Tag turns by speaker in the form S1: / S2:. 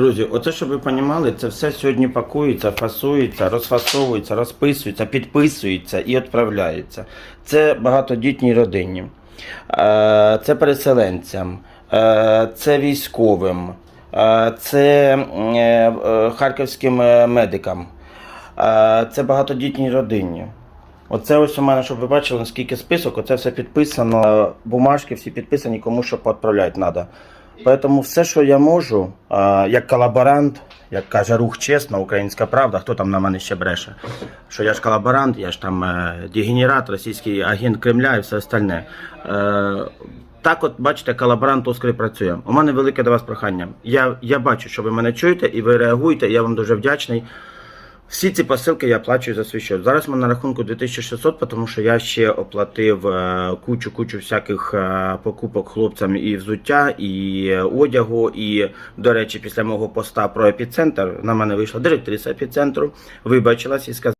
S1: Друзі, оце, щоб ви розуміли, це все сьогодні пакується, фасується, розфасовується, розписується, підписується і відправляється. Це багатодітній родині, е, це переселенцям, е, це військовим, е, це харківським медикам, це багатодітній родині. Оце ось у мене, щоб ви бачили, наскільки список, оце все підписано, бумажки всі підписані, кому що відправляти треба. Тому все, що я можу, як колаборант, як каже рух чесно, українська правда, хто там на мене ще бреше, що я ж колаборант, я ж там е, дегенерат, російський агент Кремля і все остальне. Е, так, от бачите, колаборант Оскарі працює. У мене велике до вас прохання. Я, я бачу, що ви мене чуєте і ви реагуєте. Я вам дуже вдячний. Всі ці посилки я плачу за свій счет. Зараз ми на рахунку 2600, тому що я ще оплатив е, кучу кучу всяких е, покупок хлопцям і взуття, і е, одягу. І, до речі, після мого поста про епіцентр на мене вийшла директриса епіцентру, вибачилась і сказала.